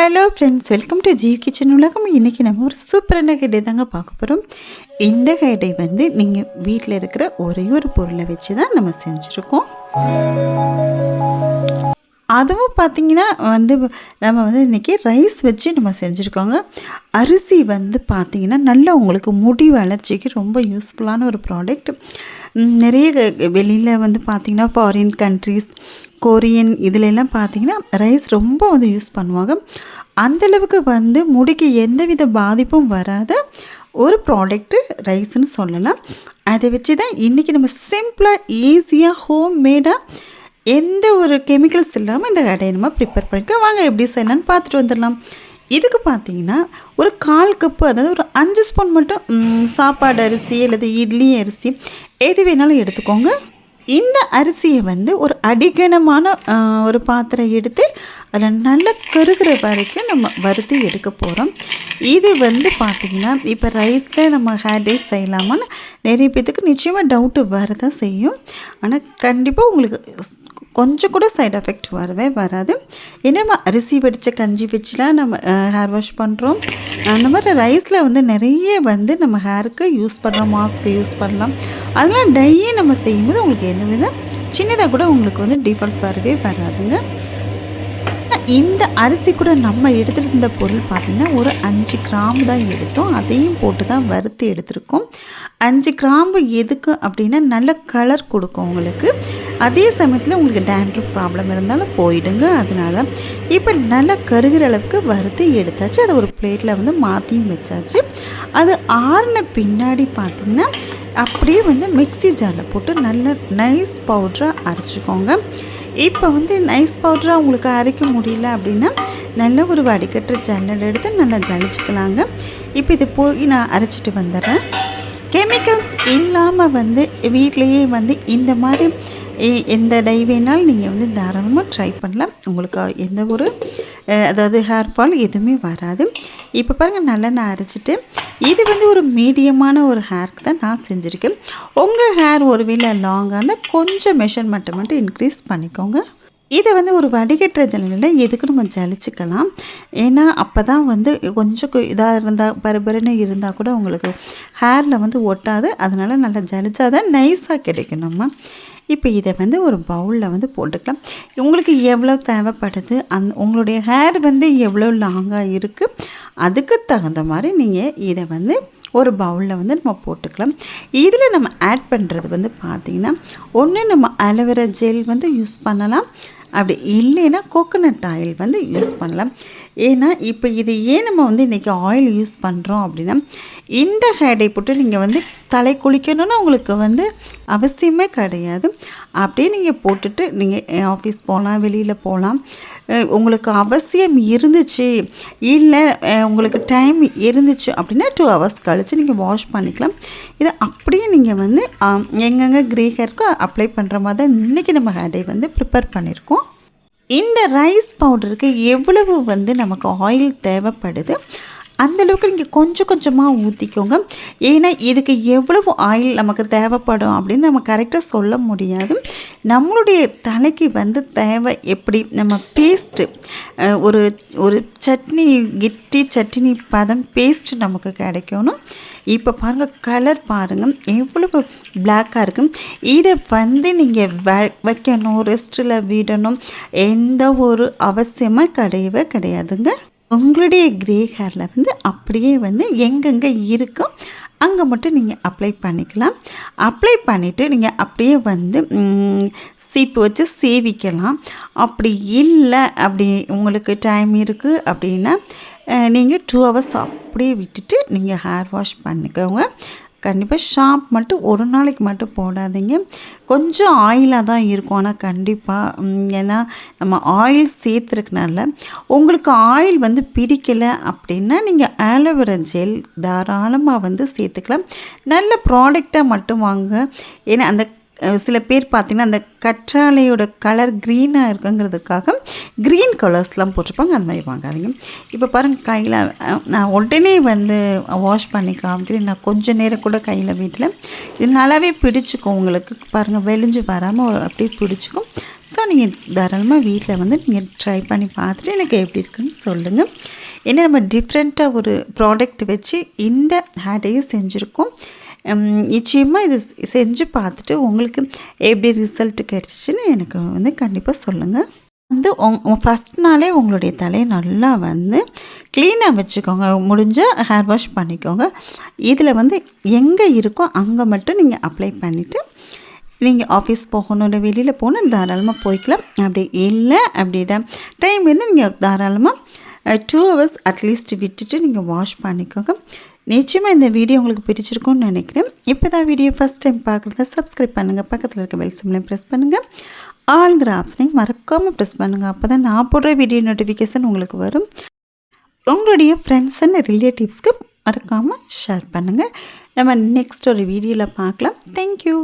Hello friends welcome to Jeev kitchen உலகம். இன்றைக்கி நம்ம ஒரு சூப்பரான ஹெடை தாங்க பார்க்க போகிறோம் இந்த ஹெடை வந்து நீங்கள் வீட்டில் இருக்கிற ஒரே ஒரு பொருளை வச்சு தான் நம்ம செஞ்சுருக்கோம். அதுவும் பார்த்திங்கன்னா வந்து நம்ம வந்து இன்றைக்கி ரைஸ் வச்சு நம்ம செஞ்சுருக்கோங்க. அரிசி வந்து பார்த்திங்கன்னா நல்லா உங்களுக்கு முடி வளர்ச்சிக்கு ரொம்ப யூஸ்ஃபுல்லான ஒரு ப்ராடக்ட் நிறைய வெளியில் வந்து பார்த்திங்கன்னா ஃபாரின் கண்ட்ரீஸ் கொரியன் இதிலெல்லாம் பார்த்திங்கன்னா ரைஸ் ரொம்ப வந்து யூஸ் பண்ணுவாங்க. அந்தளவுக்கு வந்து முடிக்கு எந்தவித பாதிப்பும் வராத ஒரு ப்ராடக்ட்டு ரைஸ்னு சொல்லலாம். அதை வச்சு தான் இன்றைக்கி நம்ம சிம்பிளாக ஈஸியாக ஹோம் மேடாக எந்த ஒரு கெமிக்கல்ஸ் இல்லாமல் இந்த கடையை நம்ம ப்ரிப்பேர் பண்ணிக்க வாங்க எப்படி செய்யலான்னு பார்த்துட்டு வந்துடலாம். இதுக்கு பார்த்தீங்கன்னா ஒரு கால் கப்பு அதாவது ஒரு அஞ்சு ஸ்பூன் மட்டும் சாப்பாடு அரிசி அல்லது இட்லி அரிசி எது வேணாலும் எடுத்துக்கோங்க. இந்த அரிசியை வந்து ஒரு அடிகனமான ஒரு பாத்திரம் எடுத்து அதில் நல்லா கருகிற வரைக்கும் நம்ம வறுத்து எடுக்க போகிறோம் இது வந்து பார்த்திங்கன்னா இப்போ ரைஸில் நம்ம ஹேர் ரைஸ் செய்யலாமான்னு நிறைய பேத்துக்கு நிச்சயமாக டவுட்டு வரதான் செய்யும். ஆனால் கண்டிப்பாக உங்களுக்கு கொஞ்சம் கூட சைடு எஃபெக்ட் வரவே வராது. ஏன்னா நம்ம அரிசி வடித்த கஞ்சி வச்சுலாம் நம்ம ஹேர் வாஷ் பண்ணுறோம் அந்த மாதிரி ரைஸில் வந்து நிறைய வந்து நம்ம ஹேருக்கு யூஸ் பண்ணுறோம் மாஸ்க்கு யூஸ் பண்ணலாம். அதெல்லாம் டையே நம்ம செய்யும்போது உங்களுக்கு எந்த வித சின்னதாக கூட உங்களுக்கு வந்து டிஃபால்ட் வரவே வராதுங்க. இந்த அரிசி கூட நம்ம எடுத்துருந்த பொருள் பார்த்திங்கன்னா ஒரு அஞ்சு கிராம்பு தான் எடுத்தோம். அதையும் போட்டு தான் வறுத்து எடுத்திருக்கோம். அஞ்சு கிராம்பு எதுக்கு அப்படின்னா நல்ல கலர் கொடுக்கும் உங்களுக்கு. அதே சமயத்தில் உங்களுக்கு டேண்ட்ரு ப்ராப்ளம் இருந்தாலும் போயிடுங்க. அதனால இப்போ நல்லா கருகிற அளவுக்கு வறுத்து எடுத்தாச்சு. அதை ஒரு பிளேட்டில் வந்து மாற்றியும் வச்சாச்சு. அது ஆறின பின்னாடி பார்த்திங்கன்னா அப்படியே வந்து மிக்சி ஜாரில் போட்டு நல்ல நைஸ் பவுட்ராக அரைச்சிக்கோங்க. இப்போ வந்து நைஸ் பவுடராக உங்களுக்கு அரைக்க முடியல அப்படின்னா நல்ல ஒரு வடிகட்டுற ஜன்னல் எடுத்து நல்லா ஜலிச்சுக்கலாங்க. இப்போ இது போய் நான் அரைச்சிட்டு வந்துடுறேன். கெமிக்கல்ஸ் இல்லாமல் வந்து வீட்டிலையே வந்து இந்த மாதிரி எ- எந்த டை வேணாலும் நீங்கள் வந்து தாராளமாக ட்ரை பண்ணலாம். உங்களுக்கு எந்த ஒரு அதாவது ஹேர் ஃபால் எதுவுமே வராது. இப்போ பாருங்கள் நல்லா நான் அரைச்சிட்டு இது வந்து ஒரு மீடியமான ஒரு ஹேருக்கு தான் நான் செஞ்சுருக்கேன். உங்கள் ஹேர் ஒருவேளை லாங்காக இருந்தால் கொஞ்சம் மெஷர்மெண்ட்டை மட்டும் இன்க்ரீஸ் பண்ணிக்கோங்க. இதை வந்து ஒரு வடிகட்டுற ஜனநில எதுக்கு நம்ம ஜலிச்சுக்கலாம்? ஏன்னா அப்போ தான் வந்து கொஞ்சம் இதாக இருந்தால் பரபரன்னு இருந்தால் கூட உங்களுக்கு ஹேரில் வந்து ஒட்டாது. அதனால் நல்லா ஜலிச்சா தான் நைஸாக கிடைக்கும் நம்ம. இப்போ இதை வந்து ஒரு பவுலில் வந்து போட்டுக்கலாம். உங்களுக்கு எவ்வளோ தேவைப்படுது? அந் உங்களுடைய ஹேர் வந்து எவ்வளோ லாங்காக இருக்குது அதுக்கு தகுந்த மாதிரி நீங்கள் இதை வந்து ஒரு பவுலில் வந்து நம்ம போட்டுக்கலாம். இதில் நம்ம ஆட் பண்ணுறது வந்து பார்த்திங்கன்னா ஒன்று நம்ம அலோவேரா ஜெல் வந்து யூஸ் பண்ணலாம். அப்படி இல்லைன்னா கோகோனட் ஆயில் வந்து யூஸ் பண்ணலாம். ஏன்னா இப்போ இது ஏன் நம்ம வந்து இன்றைக்கி ஆயில் யூஸ் பண்ணுறோம் அப்படின்னா இந்த ஹேடை போட்டு நீங்கள் வந்து தலை குளிக்கணும்னு உங்களுக்கு வந்து அவசியமே கிடையாது. அப்படியே நீங்கள் போட்டுட்டு நீங்கள் ஆஃபீஸ் போகலாம் வெளியில் போகலாம் உங்களுக்கு அவசியம் இருந்துச்சு இல்லை உங்களுக்கு டைம் இருந்துச்சு அப்படின்னா டூ ஹவர்ஸ் கழித்து நீங்கள் வாஷ் பண்ணிக்கலாம். இதை அப்படியே நீங்கள் வந்து எங்கெங்கே க்ரே ஹேருக்கோ அப்ளை பண்ணுற மாதிரி தான் இன்றைக்கி நம்ம ஹேடை வந்து ப்ரிப்பேர் பண்ணியிருக்கோம். இந்த ரைஸ் பவுடருக்கு எவ்வளவு வந்து நமக்கு ஆயில் தேவைப்படுது? அந்தளவுக்கு நீங்கள் கொஞ்சம் கொஞ்சமாக ஊற்றிக்கோங்க ஏன்னா இதுக்கு எவ்வளவு ஆயில் நமக்கு தேவைப்படும் அப்படின்னு நம்ம கரெக்டாக சொல்ல முடியாது. நம்மளுடைய தலைக்கு வந்து தேவை எப்படி? நம்ம பேஸ்ட்டு ஒரு ஒரு சட்னி கிட்டி சட்னி பதம் பேஸ்ட்டு நமக்கு கிடைக்கணும். இப்போ பாருங்கள் கலர் பாருங்கள் எவ்வளவு பிளாக்காக இருக்கும் இதை வந்து நீங்கள் வ வைக்கணும் ரெஸ்ட்டில் விடணும். எந்த ஒரு அவசியமாக கிடையவே கிடையாதுங்க. உங்களுடைய க்ரே ஹேரில் வந்து அப்படியே வந்து எங்கெங்கே இருக்கோ அங்கே மட்டும் நீங்கள் அப்ளை பண்ணிக்கலாம். அப்ளை பண்ணிவிட்டு நீங்கள் அப்படியே வந்து சீப்பு வச்சு சேவிக்கலாம். அப்படி இல்லை அப்படி உங்களுக்கு டைம் இருக்குது அப்படின்னா நீங்கள் டூ ஹவர்ஸ் அப்படியே விட்டுட்டு நீங்கள் ஹேர் வாஷ் பண்ணிக்கோங்க. கண்டிப்பாக ஷாம்ப் மட்டும் ஒரு நாளைக்கு மட்டும் போடாதீங்க. கொஞ்சம் ஆயிலாக தான் இருக்கும் ஆனால் கண்டிப்பாக ஏன்னா நம்ம ஆயில் சேர்த்துருக்கனால உங்களுக்கு ஆயில் வந்து பிடிக்கலை அப்படின்னா நீங்கள் ஆலோவேரா ஜெல் தாராளமாக வந்து சேர்த்துக்கலாம். நல்ல ப்ராடக்டாக மட்டும் வாங்க. ஏன்னா அந்த சில பேர் பார்த்திங்கன்னா அந்த கற்றாழையோட கலர் க்ரீனாக இருக்குங்கிறதுக்காக க்ரீன் கலர்ஸ்லாம் போட்டிருப்பாங்க அந்த மாதிரி வாங்காதீங்க. இப்போ பாருங்கள் கையில் நான் உடனே வந்து வாஷ் பண்ணி காமிக்கிறேன். நான் கொஞ்சம் நேரம் கூட கையில் வீட்டில் இது நல்லாவே பிடிச்சிக்கும் உங்களுக்கு. பாருங்கள் வெளிஞ்சு வராமல் ஒரு அப்படியே பிடிச்சிக்கும். ஸோ நீங்கள் தாராளமாக வீட்டில் வந்து நீங்கள் ட்ரை பண்ணி பார்த்துட்டு எனக்கு எப்படி இருக்குன்னு சொல்லுங்கள் ஏன்னா நம்ம டிஃப்ரெண்ட்டாக ஒரு ப்ராடக்ட் வச்சு இந்த ஹேட்டையும் செஞ்சுருக்கோம். நிச்சயமாக இது செஞ்சு பார்த்துட்டு உங்களுக்கு எப்படி ரிசல்ட் கிடச்சிச்சின்னு எனக்கு வந்து கண்டிப்பாக சொல்லுங்கள் வந்து உங் ஃபஸ்ட் நாளே உங்களுடைய தலையை நல்லா வந்து க்ளீனாக வச்சுக்கோங்க. முடிஞ்சால் ஹேர் வாஷ் பண்ணிக்கோங்க. இதில் வந்து எங்கே இருக்கோ அங்கே மட்டும் நீங்கள் அப்ளை பண்ணிவிட்டு நீங்கள் ஆஃபீஸ் போகணும் இல்லை வெளியில் போகணும் தாராளமாக போய்க்கலாம். அப்படி இல்லை அப்படின்னா டைம் வந்து நீங்கள் தாராளமாக டூ ஹவர்ஸ் அட்லீஸ்ட் விட்டுட்டு நீங்கள் வாஷ் பண்ணிக்கோங்க. நிச்சயமாக இந்த வீடியோ உங்களுக்கு பிடிச்சிருக்கும்னு நினைக்கிறேன். இப்போ தான் வீடியோ ஃபஸ்ட் டைம் பார்க்குறத சப்ஸ்கிரைப் பண்ணுங்கள் பக்கத்தில் இருக்க பெல் சிம்லையும் ப்ரெஸ் பண்ணுங்கள் ஆளுங்கிற ஆப்ஷனையும் மறக்காமல் ப்ரெஸ் பண்ணுங்கள் அப்போ தான் நான் போடுற வீடியோ நோட்டிஃபிகேஷன் உங்களுக்கு வரும். உங்களுடைய ஃப்ரெண்ட்ஸ் அண்ட் ரிலேட்டிவ்ஸ்க்கு மறக்காமல் ஷேர் பண்ணுங்கள் நம்ம நெக்ஸ்ட் ஒரு வீடியோவில் பார்க்கலாம். தேங்க்யூ